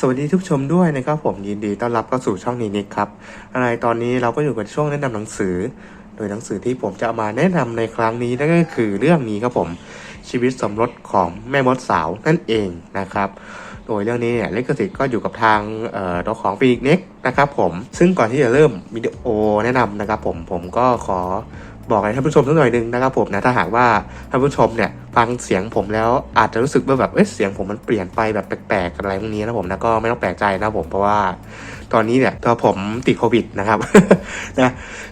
สวัสดีทุกชมด้วยนะครับผมยินดีต้อนรับเข้าสู่ช่องนี้นิกครับอะไรตอนนี้เราก็อยู่กับช่วงแนะนำหนังสือ โดยหนังสือที่ผมจะามาแนะนำในครั้งนี้นั่นก็คือเรื่องนี้ครับผมชีวิตสมรสของแม่มดสาวนั่นเองนะครับ โดยเรื่องนี้เนี่ยลิขสิทธิ์ก็อยู่กับทางเอ่อตัวของฟีนิกเน็กนะครับผมซึ่งก่อนที่จะเริ่มวิดีโอแนะนำนะครับผมผมก็ขอ บอกให้ท่านผู้ชมสักหน่อยหนึงนะครับผมนะถ้าหากว่าท่านผู้ชมเนี่ยฟังเสียงผมแล้วอาจจะรู้สึกว่าแบบเอ๊ะเสียงผมมันเปลี่ยนไปแบบแปลกๆอะไรพวกนี้นะผมนะก็ไม่ต้องแปลกใจนะผมเพราะว่าตอนนี้เนี่ยตัวผมติดโควิดนะครับนะ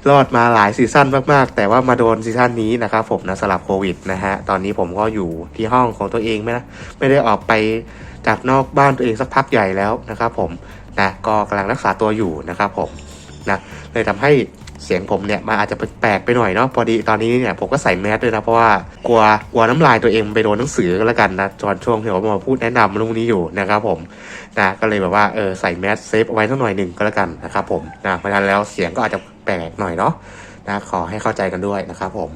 รอดมาหลายซีซั่นมากๆ แต่ว่ามาโดนซีซั่นนี้นะครับผมนะสลับโควิดนะฮะตอนนี้ผมก็อยู่ที่ห้องของตัวเองไม่นะไม่ได้ออกไปจากนอกบ้านตัวเองสักพักใหญ่แล้วนะครับผมนะก็กำลังรักษาตัวอยู่นะครับผมนะเลยทำให้ เสียงผมเนี่ยมันอาจจะแปลกไปหน่อยเนาะพอดีตอนนี้เนี่ยผมก็ใส่แมสด้วยนะเพราะว่ากลัวกลัวน้ำลายตัวเองไปโดนหนังสือก็แล้วกันนะตอนช่วงที่ผมมาพูดแนะนำเรื่องนี้อยู่นะครับผมนะก็เลยแบบว่าเออใส่แมสเซฟเอาไว้สักหน่อยหนึ่งก็แล้วกันนะครับผมนะเพราะฉะนั้นแล้วเสียงก็อาจจะแปลกหน่อยเนาะนะขอให้เข้าใจกันด้วยนะครับผม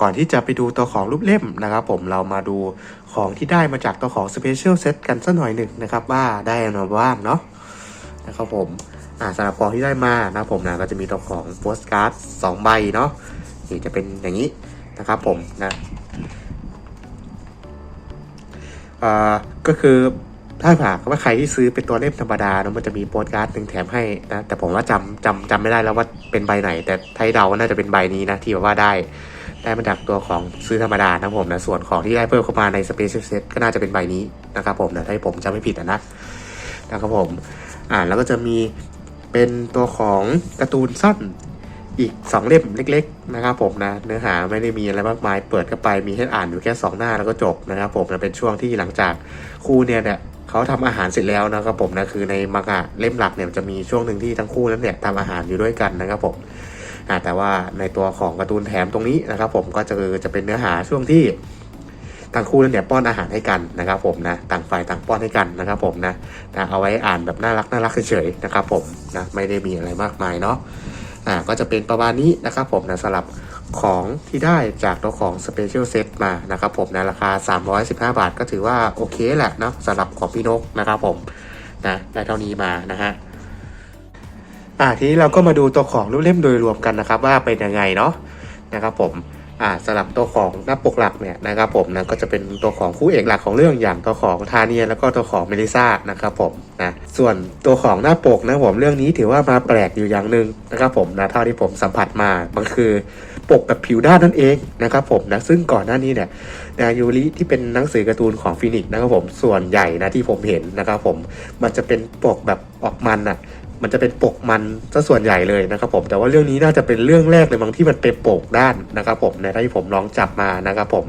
ก่อนที่จะไปดูตัวของรูปเล่มนะครับผมเรามาดูของที่ได้มาจากตัวของ Special Set กันสักหน่อยหนึ่งนะครับว่าได้อะไรมาบ้างเนาะนะครับผม อ่าสำหรับของที่ได้มานะผมนะก็จะมีตัวของโปสการ์ดสองใบเนาะนี่จะเป็นอย่างนี้นะครับผมนะอ่าก็คือถ้าหากว่าใครที่ซื้อเป็นตัวเล่มธรรมดาเนอะมันจะมีโปสการ์ดหนึ่งแถมให้นะแต่ผมว่าจำจำจำไม่ได้แล้วว่าเป็นใบไหน แต่ไทยเดาว่าน่าจะเป็นใบนี้นะที่แบบว่าได้ได้มาจากตัวของซื้อธรรมดานะผมนะส่วนของที่ได้เพิ่มเข้ามาใน Special Set ก็น่าจะเป็นใบนี้นะครับผมนะถ้าผมจำไม่ผิดนะนะครับผมอ่าแล้วก็จะมี เป็นตัวของการ์ตูนสั้นอีก 2 เล่มเล็ก ๆ นะครับผมนะเนื้อหาไม่ได้มีอะไรมากมาย เปิดเข้าไปมีให้อ่านอยู่แค่ 2 หน้าแล้วก็จบนะครับผมนะเป็นช่วงที่หลังจากครูเนี่ยเนี่ยเขาทำอาหารเสร็จแล้วนะครับผมนะคือในมังงะเล่มหลักเนี่ยจะมีช่วงหนึ่งที่ทั้งคู่นั้นเนี่ยทำอาหารอยู่ด้วยกันนะครับผมแต่ว่าในตัวของการ์ตูนแถมตรงนี้นะครับผมก็จะจะเป็นเนื้อหาช่วงที่ ต่างคู่นั้นเนี่ยป้อนอาหารให้กันนะครับผมนะต่างฝ่ายต่างป้อนให้กันนะครับผมนะนะเอาไว้อ่านแบบน่ารักน่ารักเฉยๆนะครับผมนะไม่ได้มีอะไรมากมายเนาะอ่าก็จะเป็นประมาณนี้นะครับผมนะสำหรับของที่ได้จากตัวของ Special Set มานะครับผมนะราคา 315 บาทก็ถือว่าโอเคแหละเนาะสำหรับของพี่นกนะครับผมนะได้เท่านี้มานะฮะอ่าทีนี้เราก็มาดูตัวของรูปเล่มโดยรวมกันนะครับว่าเป็นยังไงเนาะนะครับผม อ่าสำหรับตัวของหน้าปกหลักเนี่ยนะครับผมนะก็จะเป็นตัวของคู่เอกหลักของเรื่องอย่างตัวของทาเนียแล้วก็ตัวของเมลิซานะครับผมนะส่วนตัวของหน้าปกนะผมเรื่องนี้ถือว่ามาแปลกอยู่อย่างหนึ่งนะครับผมนะเท่าที่ผมสัมผัสมามันคือปกแบบผิวด้านนั่นเองนะครับผมนะซึ่งก่อนหน้านี้เนี่ยนายูริที่เป็นหนังสือการ์ตูนของฟินิกส์นะครับผมส่วนใหญ่นะที่ผมเห็นนะครับผมมันจะเป็นปกแบบออกมันอะ มันจะเป็นปกมันซะส่วนใหญ่เลยนะครับผมแต่ว่าเรื่องนี้น่าจะเป็นเรื่องแรกเลยบางที่มันเป็นปกด้านนะครับผมในที่ผมลองจับมานะครับผม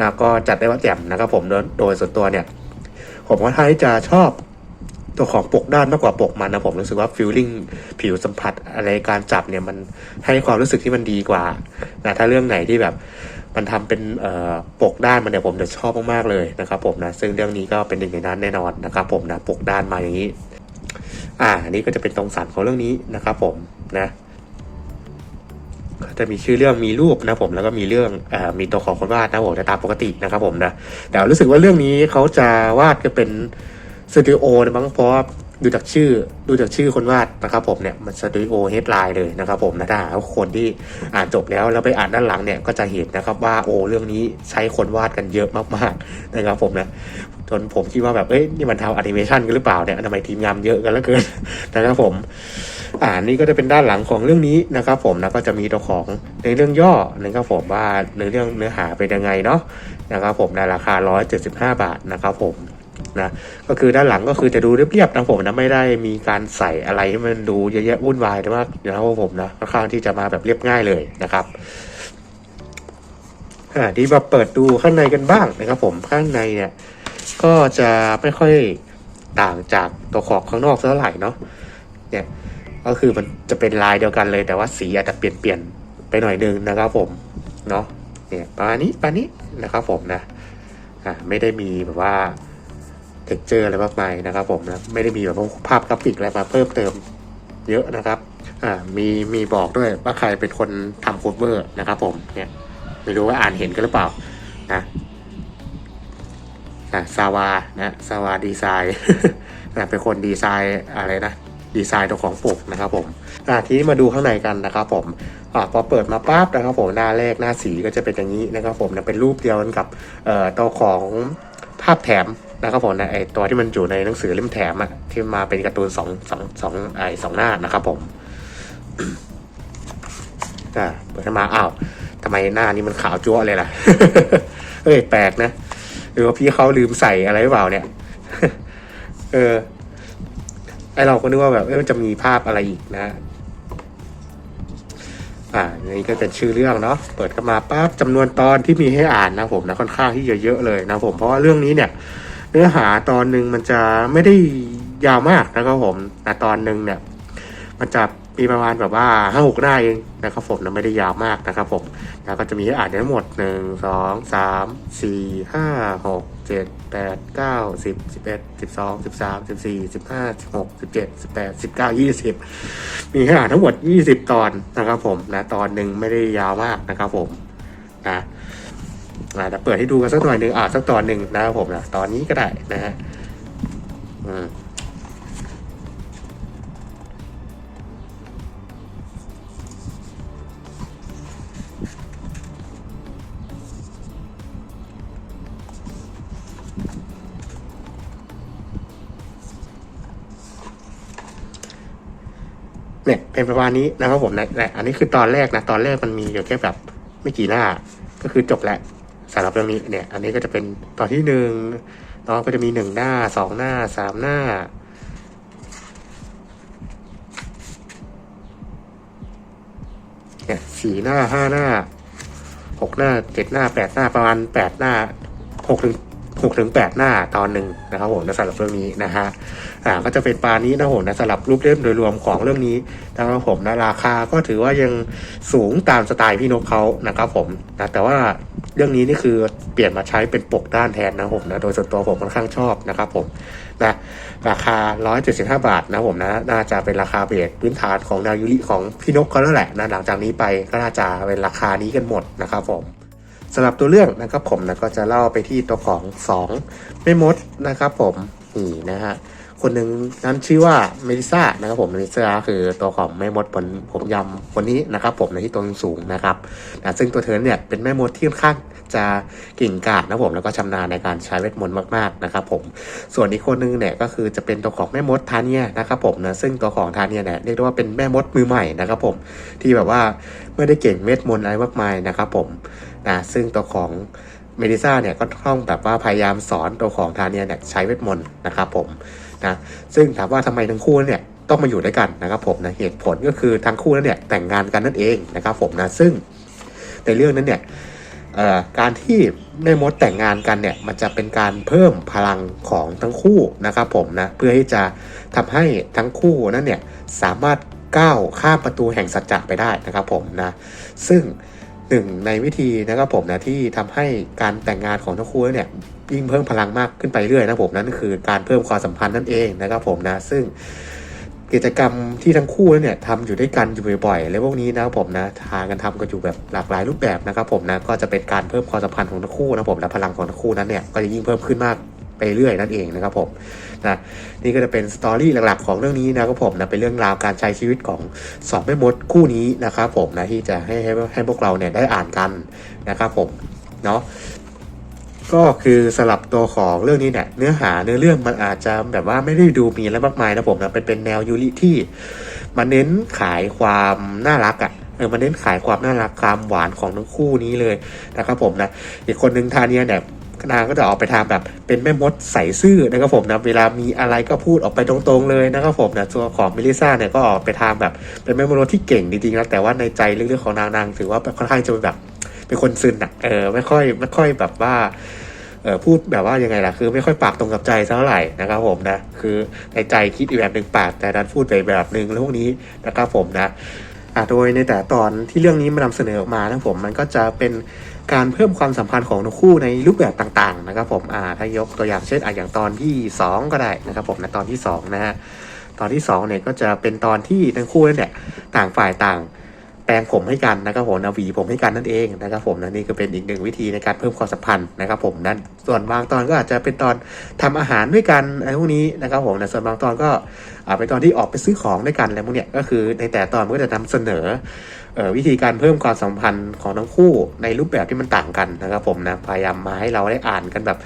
นะก็จัดได้ว่าแจ่มนะครับผมโดยส่วนตัวเนี่ย ผมว่าถ้าที่จะชอบตัวของปกด้านมากกว่าปกมันนะผมรู้สึกว่าฟิลลิ่งผิวสัมผัสอะไรการจับเนี่ยมันให้ความรู้สึกที่มันดีกว่านะถ้าเรื่องไหนที่แบบมันทำเป็นปกด้านมันเนี่ยผมจะชอบมากๆเลยนะครับผมนะซึ่งเรื่องนี้ก็เป็นหนึ่งในนั้นแน่นอนนะครับผมนะปกด้านมาอย่างนี้ อ่าอันนี้ก็จะเป็นตรงสารของเรื่องนี้นะครับผมนะก็จะมีชื่อเรื่องมีรูปนะผมแล้วก็มีเรื่องอมีตัวของคนวาดนะผมจะตามปกตินะครับผมนะแต่รู้สึกว่าเรื่องนี้เขาจะวาดก็เป็นสตูดิโอนะมั้งเพราะ ดูจากชื่อดูจากชื่อคนวาดนะครับผมเนี่ยมันสตูดิโอเฮดไลน์เลยนะครับผมนะถ้าหากว่าคนที่อ่านจบแล้วแล้วไปอ่านด้านหลังเนี่ยก็จะเห็นนะครับว่าโอ้เรื่องนี้ใช้คนวาดกันเยอะมากๆนะครับผมนะจนผมคิดว่าแบบเอ้ยนี่มันทำแอนิเมชันกันหรือเปล่าเนี่ยทำไมทีมงานเยอะกันเหลือเกินนะครับผมอ่านี่ก็จะเป็นด้านหลังของเรื่องนี้นะครับผมนะก็จะมีตัวของในเรื่องย่อนะครับผมว่าในเรื่องเนื้อหาเป็นยังไงเนาะนะครับผมในราคา 175 บาทนะครับผม นะก็คือด้านหลังก็คือจะดูเรียบๆนะผมนะไม่ได้มีการใส่อะไรให้มันดูเยอะแยะวุ่นวายมากนะครับผมนะค่อนข้างที่จะมาแบบเรียบง่ายเลยนะครับอ่าที่มาเปิดดูข้างในกันบ้างนะครับ ผมข้างในเนี่ย ก็จะไม่ค่อยต่างจากตัวของข้างนอกเท่าไหร่เนาะเนี่ยก็คือมันจะเป็นลายเดียวกันเลย แต่ว่าสีอาจจะเปลี่ยนเปลี่ยนๆไปหน่อยนึงนะครับ ผมเนาะเนี่ยประมาณนี้ประมาณนี้นะครับ ผมนะอ่าไม่ได้มีแบบว่า ท็กเจอร์อะไรมากมายนะครับผมนะไม่ได้มีแบบภาพกราฟิกอะไรมาเพิ่มเติมเยอะนะครับอ่ามีมีบอกด้วยว่าใครเป็นคนทำโคเวอร์นะครับผมเนี่ยไม่รู้ว่าอ่านเห็นกันหรือเปล่านะอะซาวานะซาวาดีไซน์นะเป็นคนดีไซน์อะไรนะดีไซน์ตัวของปกนะครับผมอะทีนี้มาดูข้างในกันนะครับผมอะพอเปิดมาปั๊บนะครับผมหน้าแรกหน้าสีก็จะเป็นอย่างนี้นะครับผมนะเป็นรูปเดียวกันกับเอ่อตัวของภาพแถม นะครับผมนะไอตัวที่มันอยู่ในหนังสือเล่มแถมอะที่มาเป็นการ์ตูนสองสองสองไอสองหน้านะครับผมอ่าเปิดขึ้นมาอ้าวทำไมหน้านี้มันขาวจั๊วะเลยล่ะเอ้ยแปลกนะหรือว่าพี่เขาลืมใส่อะไรหรือเปล่าเนี่ย เออ ไอเราก็นึกว่าแบบเออจะมีภาพอะไรอีกนะ อ่านี่ก็เป็นชื่อเรื่องเนาะเปิดเข้ามาปั๊บจำนวนตอนที่มีให้อ่านนะผมนะค่อนข้างที่จะเยอะเลยนะผมเพราะว่าเรื่องนี้เนี่ย เนื้อหาตอนหนึ่งมันจะไม่ได้ยาวมากนะครับผม แต่ตอนหนึ่งเนี่ย มันจะมีประมาณแบบว่าห้าหกหน้าเองนะครับผมนะไม่ได้ยาวมากนะครับผมแล้วก็จะมีให้อ่านทั้งหมดหนึ่งสองสามสี่ห้าหกเจ็ดแปดเก้าสิบสิบเอ็ดสิบสองสิบสามสิบสี่สิบห้าสิบหกสิบเจ็ดสิบแปดสิบเก้ายี่สิบมีให้อ่านทั้งหมดยี่สิบตอนนะครับผมนะตอนหนึ่งไม่ได้ยาวมากนะครับผมนะ อ่าแต่เปิดให้ดูกันสักหน่อยหนึ่งอ่าสักตอนหนึ่งนะครับผมนะตอนนี้ก็ได้นะฮะอืมเนี่ยเป็นประมาณนี้นะครับผมนะแต่อันนี้คือตอนแรกนะ ตอนแรกมันมีอยู่แค่แบบไม่กี่หน้า ก็คือจบแล้ว สำหรับเรื่องนี้เนี่ย อันนี้ก็จะเป็นตอนที่หนึ่งตอนก็จะมีหนึ่งหน้าสองหน้าสามหน้า เนี่ยสี่หน้าห้าหน้าหกหน้าเจ็ดหน้าแปดหน้าประมาณแปดหน้าหกถึงหกถึงแปดหน้าตอนหนึ่งนะครับผมนะสำหรับเรื่องนี้นะฮะอ่าก็จะเป็นปานี้นะผมนะสำหรับรูปเล่มโดยรวมของเรื่องนี้นะครับผมนะราคาก็ถือว่ายังสูงตามสไตล์พี่นกเขานะครับผมนะแต่ว่า เรื่องนี้นี่คือเปลี่ยนมาใช้เป็นปกด้านแทนนะผมนะ โดยส่วนตัวผมค่อนข้างชอบนะครับผมนะราคา 175 บาทนะผมนะ น่าจะเป็นราคาเบสพื้นฐานของแนวยูริของพี่นกเขาแล้วแหละนะหลังจากนี้ไปก็น่าจะเป็นราคานี้กันหมดนะครับผมสำหรับตัวเรื่องนะครับผมนะก็จะเล่าไปที่ตัวของสองแม่มดนะครับผมนี่นะฮะ คนหนึ่งนั้นชื่อว่าเมลิซ่านะครับผมเมลิซ่าคือตัวของแม่มดผลผมยำคนนี้นะครับผมในที่ตัวสูงนะครับนะซึ่งตัวเธอเนี่ยเป็นแม่มดที่ค่อนข้างจะกิ่งกาจนะครับผมแล้วก็ชำนาญในการใช้เวทมนต์มากๆนะครับผมส่วนอีกคนนึงเนี่ยก็คือจะเป็นตัวของแม่มดทาเนียนะครับผมนะซึ่งตัวของทาเนียเนี่ยเรียกได้ว่าเป็นแม่มดมือใหม่นะครับผมที่แบบว่าไม่ได้เก่งเวทมนต์อะไรมากมายนะครับผมนะซึ่งตัวของเมลิซ่าเนี่ยก็ต้องแบบว่าพยายามสอนตัวของทาเนียเนี่ยใช้เวทมนต์นะครับผม นะซึ่งถามว่าทำไมทั้งคู่เนี่ยต้องมาอยู่ด้วยกันนะครับผมนะเหตุผลก็คือทั้งคู่นั้นเนี่ยแต่งงานกันนั่นเองนะครับผมนะซึ่งในเรื่องนั้นเนี่ยการที่แม่มดแต่งงานกันเนี่ยมันจะเป็นการเพิ่มพลังของทั้งคู่นะครับผมนะเพื่อที่จะทำให้ทั้งคู่นั้นเนี่ยสามารถก้าวข้ามประตูแห่งสัจจะไปได้นะครับผมนะซึ่ง หนึ่งในวิธีนะครับผมนะที่ทำให้การแต่งงานของทั้งคู่เนี่ยยิ่งเพิ่มพลังมากขึ้นไปเรื่อยนะผมนั่นคือการเพิ่มความสัมพันธ์นั่นเองนะครับผมนะซึ่งกิจกรรมที่ทั้งคู่เนี่ยทำอยู่ด้วยกันอยู่บ่อยๆและพวกนี้นะครับผมนะทางกันทำกันอยู่แบบหลากหลายรูปแบบนะครับผมนะก็จะเป็นการเพิ่มความสัมพันธ์ของทั้งคู่นะผมและพลังของทั้งคู่นั้นเนี่ยก็จะยิ่งเพิ่มขึ้นมาก ไปเรื่อยนั่นเองนะครับผมนะนี่ก็จะเป็นสตอรี่หลักๆของเรื่องนี้นะครับผมนะเป็นเรื่องราวการใช้ชีวิตของสองแม่มดคู่นี้นะครับผมนะที่จะให้ให้ให้พวกเราเนี่ยได้อ่านกันนะครับผมเนาะก็คือสลับตัวของเรื่องนี้เนี่ยเนื้อหาเนื้อเรื่องมันอาจจะแบบว่าไม่ได้ดูมีอะไรมากมายนะผมนะเป็นเป็นแนวยูริที่มันเน้นขายความน่ารักอะ่ะเออมันเน้นขายความน่ารักความหวานของทั้งคู่นี้เลยนะครับผมนะอีกคนหนึ่งทาเนียเนี่ย นางก็จะออกไปทางแบบเป็นแม่มดใส่ซื่อนะครับผมนะเวลามีอะไรก็พูดออกไปตรงๆเลยนะครับผมนะตัวของมิลิซ่าเนี่ยก็ออกไปทางแบบเป็นแม่มดที่เก่งจริงๆนะแต่ว่าในใจลึกๆของนางนางถือว่าค่อนข้างจะเป็นแบบเป็นคนซึนอะเออไม่ค่อยไม่ค่อยแบบว่าเออพูดแบบว่ายังไงล่ะคือไม่ค่อยปากตรงกับใจเท่าไหร่นะครับผมนะคือในใจคิดอีกแบบหนึ่งปากแต่ดันพูดไปแบบหนึ่งแล้วพวกนี้นะครับผมนะอะโดยในแต่ตอนที่เรื่องนี้มานำเสนอออกมานะผมมันก็จะเป็น การเพิ่มความสัมพันธ์ของทั้งคู่ในรูปแบบต่างๆนะครับผมอ่าถ้ายกตัวอย่างเช่นอ่าอย่างตอนที่สองก็ได้นะครับผมในตอนที่สองนะฮะตอนที่สองเนี่ยก็จะเป็นตอนที่ทั้งคู่นั่นแหละต่างฝ่ายต่างาง ลงผมให้กันนะครับผมนะหวีผมให้กันนั่นเองนะครับผมนะนี่ก็เป็นอีกหนึ่งวิธีในการเพิ่มความสัมพันธ์นะครับผมนั้นส่วนบางตอนก็อาจจะเป็นตอนทำอาหารด้วยกันอะไรพวกนี้นะครับผมนะส่วนบางตอนก็เป็นตอนที่ออกไปซื้อของด้วยกันอะไรพวกเนี้ยก็คือในแต่ตอนมันก็จะนำเสนอเอ่อวิธีการเพิ่มความสัมพันธ์ของทั้งคู่ในรูปแบบที่มันต่างกันนะครับผมนะพยายามมาให้เราได้อ่านกันแบบ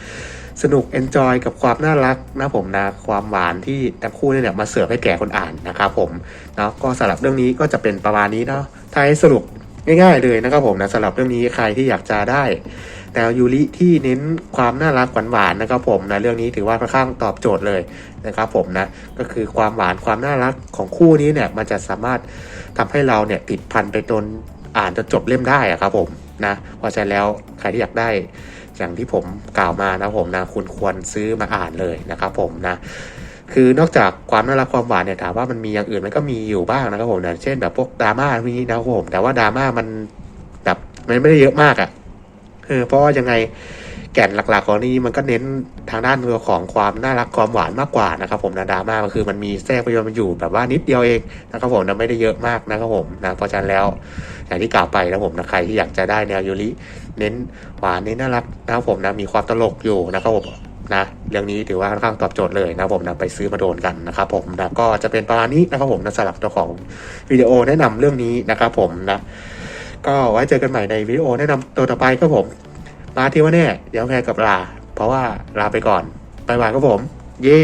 สนุกเอนจอยกับความน่ารักนะผมนะความหวานที่ทั้งคู่เนี่ยมาเสิร์ฟให้แก่คนอ่านนะครับผมเนาะก็สำหรับเรื่องนี้ก็จะเป็นประมาณนี้เนาะท้ายสรุปง่ายๆเลยนะครับผมนะสำหรับเรื่องนี้ใครที่อยากจะได้แนวยูริที่เน้นความน่ารักหวานๆนะครับผมนะเรื่องนี้ถือว่าค่อนข้างตอบโจทย์เลยนะครับผมนะก็คือความหวานความน่ารักของคู่นี้เนี่ยมันจะสามารถทำให้เราเนี่ยติดพันไปจนอ่านจนจบเล่มได้อะครับผมนะเพราะฉะนั้นแล้วใครที่อยากได้ อย่างที่ผมกล่าวมานะผมนะคุณควรซื้อมาอ่านเลยนะครับผมนะคือนอกจากความน่ารักความหวานเนี่ยถามว่ามันมีอย่างอื่นมันก็มีอยู่บ้างนะครับผมนะเช่นแบบพวกดราม่าพวกนี้นะครับผม แต่ว่าดราม่ามันแบบมันไม่ได้เยอะมากอะ่ะเออเพราะว่ายังไงแก่นหลักๆของนี้มันก็เน้นทางด้านเรื่องของความน่ารักความหวานมากกว่านะครับผมนะดราม่าก็คือมันมีแทรกปยมันอยู่แบบว่านิดเดียวเองนะครับผมนะไม่ได้เยอะมากนะครับผมนะเพราะฉะนั้นแล้ว อย่างที่กล่าวไปนะผมนะใครที่อยากจะได้แนวยูริเน้นหวานเน้นน่ารักนะครับผมนะมีความตลกอยู่นะครับผมนะเรื่องนี้ถือว่าค่อนข้างตอบโจทย์เลยนะผมนะไปซื้อมาโดนกันนะครับผมนะก็จะเป็นประมาณนี้นะครับผมนะสำหรับเจ้าของวิดีโอแนะนำเรื่องนี้นะครับผมนะก็ไว้เจอกันใหม่ในวิดีโอแนะนำตัวต่อไปครับผมมาที่ว่าแน่เดี๋ยวแพ้กับลา เพราะว่าลาไปก่อนบายบายครับผม เย้